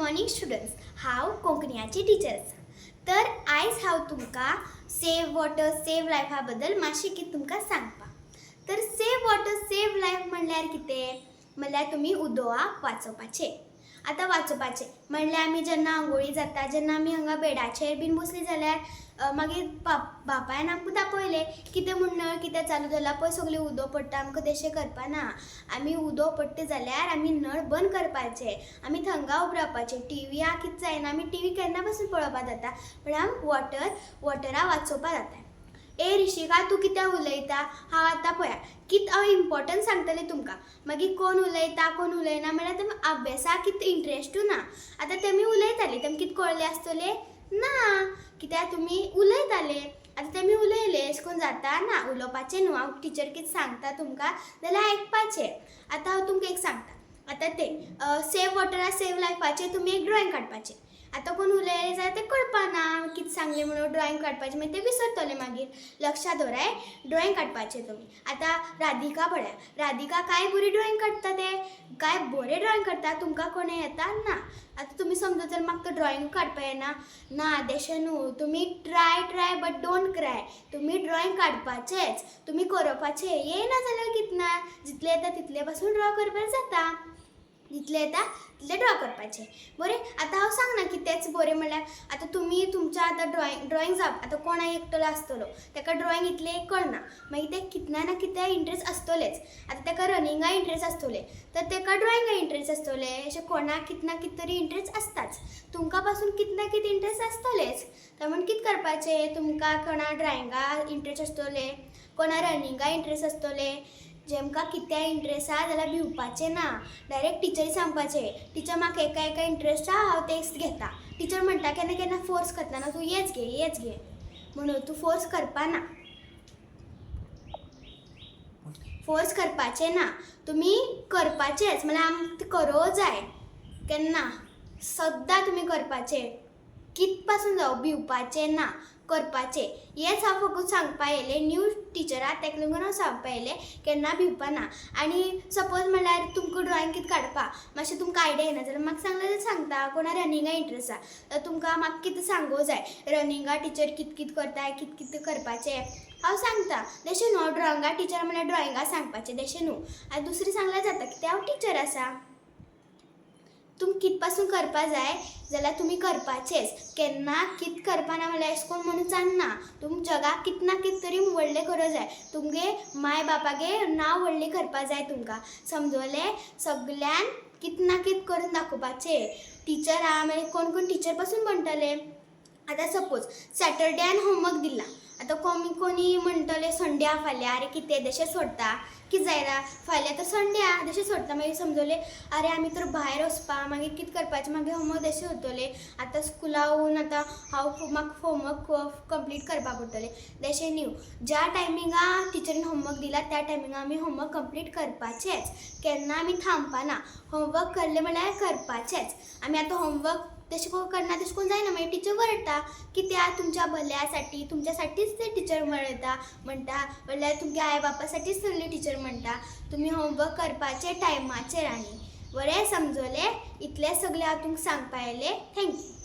Morning students हांव कोंकणीचे teachers आसा तर आयज हांव तुमकां सेव वॉटर सेव लायफा बद्दल मातशें कितें तुमकां सांगपाक तर सेव वॉटर सेव लायफ म्हणल्यार कितें? म्हणल्यार तुमी उदोवाक वाचोवपाचें. आतां वाचोवपाचें म्हणल्यार आमी जेन्ना आंघोळी जाता जेन्ना आमी हांगा बेडाचेर बीन बसली जाल्यार मागीर बाप बापायन आमकां दाखयलें कितें म्हूण नळ कितें चालू जाला पळय सगळें उदो पडटा आमकां तशें करपाना. आमी उदो पडटा जाल्यार आमी नळ बंद करपाचें. आमी थंगा उब रावपाचें टिव्या कितें जायना आमी टिवी केन्ना पासून पळोवपा जाता? पण आम वॉटर वॉटरा वाचोवपा जाता. ए रिशिका तूं कित्या उलयता? हांव आतां पळया. कित हांव इम्पॉर्टंट सांगतलें तुमकां. मागीर कोण उलयता कोण उलयना म्हणल्यार तेम अभ्यासाक कितें इंट्रस्टू हो ना? आतां तेमी उलयतालीं. तेमी कितें कळलें आसतलें ना. कित्याक तुमी उलयताले. आतां तेमी उलयले अशें करून जाता? ना. उलोवपाचें न्हू. हांव टिचर कितें सांगता तुमकां? जाल्यार आयकपाचें आतां हांव तुमकां एक सांगता. आतां तें सेव वॉटर सेव लायफाचें तुमी एक ड्रॉइंग काडपाचें आतां कोण उलयलें जाल्यार तें कळपाना. कितें सांगलें म्हणून ड्रॉइंग काडपाचें मागीर तें विसरतले मागीर लक्षात दवराय ड्रॉइंग काडपाचें तुमी आतां राधिका पळया राधिका काय बरी ड्रॉइंग काडटा तें काय बरें ड्रॉइंग काडटा तुमकां कोणें येता? ना. आतां तुमी समजा जर म्हाका तो ड्रॉइंग काडपा येना ना देशे न्हू तुमी try try but don't cry तुमी ड्रॉइंग काडपाचेंच तुमी करपाचें येयना जाल्यार कितें ना जितलें येता तितले पासून ड्रॉ करपाक जाता. जितलें येता तितलें ड्रॉ करपाचें बरें? आतां हांव सांगना की तेच बरें म्हणल्यार आतां तुमी तुमच्या आतां ड्रॉइंग ड्रॉइंग जावप आतां कोणाक एकटलो आसतलो ताका ड्रॉइंग इतलें कळना. मागीर तें कितना ना कितें इंट्रस्ट आसतलेच आतां ताका रनिंगा इंट्रस्ट आसतले तर ताका ड्रॉइंगा इंट्रस्ट आसतले अशें कोणाक कितना कितें तरी इंट्रस्ट आसताच तुमकां पासून कितना कितें इंट्रस्ट आसतलेच तर म्हण कितें करपाचें? तुमकां कोणा ड्रॉइंगा इंट्रस्ट आसतले कोणा रनिंगा इंट्रस्ट आसतले जेमकां कितें इंट्रस्ट आहा जाल्यार भिवपाचें ना. डायरेक्ट टिचरी सांगपाचें. टिचर म्हाका एका एका इंट्रस्ट आहा हांव तेच घेता. टिचर म्हणटा केन्ना केन्ना फोर्स करता ना तूं हेच घे हेच घे. म्हणून तूं फोर्स करपा ना. फोर्स करपाचें ना. तुमी करपाचेंच. म्हळ्यार आमकां करो जाय. केन्ना? सद्दां तुमी करपाचें. कित पासून जावं भिवपाचें ना. करपाचें. हेंच हांव फकत सांगपा येयलें न्यू टिचराक ताका लागून हांव सांगपा येयलें केन्ना भिवपा ना आनी सपोज म्हणल्यार तुमकां ड्रॉइंग कितें काडपा मातशें तुमकां आयडिया येना जाल्यार म्हाका सांगलें जाल्यार सांगता कोणा रनिंगा इंट्रस्ट आसा तुमकां म्हाका कितें सांगूं जाय रनिंगा टिचर कितें कितें करताय कितें कितें करपाचें. हांव सांगता. तशें न्हू ड्रॉइंगा टिचर म्हणल्यार ड्रॉइंगा सांगपाचें. तशें न्हू आनी दुसरें सांगल्यार जाता कित्याक हांव टिचर आसा तुम कित पासून करपा जाय? जाल्यार तुमी करपाचेंच केन्ना कित करपाना म्हणल्यार अशें करून म्हणून जाणना तुम जगाक कित ना कित तरी व्हडलें करूं जाय. तुमगे माय बापागे नांव व्हडलें करपा जाय तुमकां. समजलें सगल्यान कित ना कित करून दाखोवपाचें. टिचर आहा मागीर कोण कोण टिचरपासून म्हणटले आतां सपोज सॅटरडे आनी होमवर्क दिला. मम्मी कोणी म्हणटले संडे आहा फाल्यां. अरे कितें देशें सोडटा कितें जायना फाल्यां तर संडे आहा देशें सोडटा मागीर समजले अरे आमी तर भायर वचपा मागीर कितें करपाचें मागीर होमवर्क देशें होतले. आतां स्कुलावून आतां हांव म्हाका होमवर्क कंप्लीट करपा पडटलें देशें न्यू. ज्या टायमिंगा टिचरीन होमवर्क दिला त्या टायमिंगा आमी होमवर्क कंप्लीट करपाचेंच. केन्ना आमी थांबपाना. होमवर्क करलें म्हणल्यार करपाचेंच. आमी आतां होमवर्क तशें करून करना तशें करून जायना मागीर टिचर वरडटा त्या तुमच्या भल्यासाठी तुमच्यासाठीच ते टिचर म्हणटा म्हणटा म्हणल्यार तुमच्या आई बापासाठीच सगळी टिचर म्हणटा तुमी होमवर्क करपाचें टायमाचेर आनी बरें समजलें इतलें सगलें हांव तुमकां सांगपा येयलें थँक्यू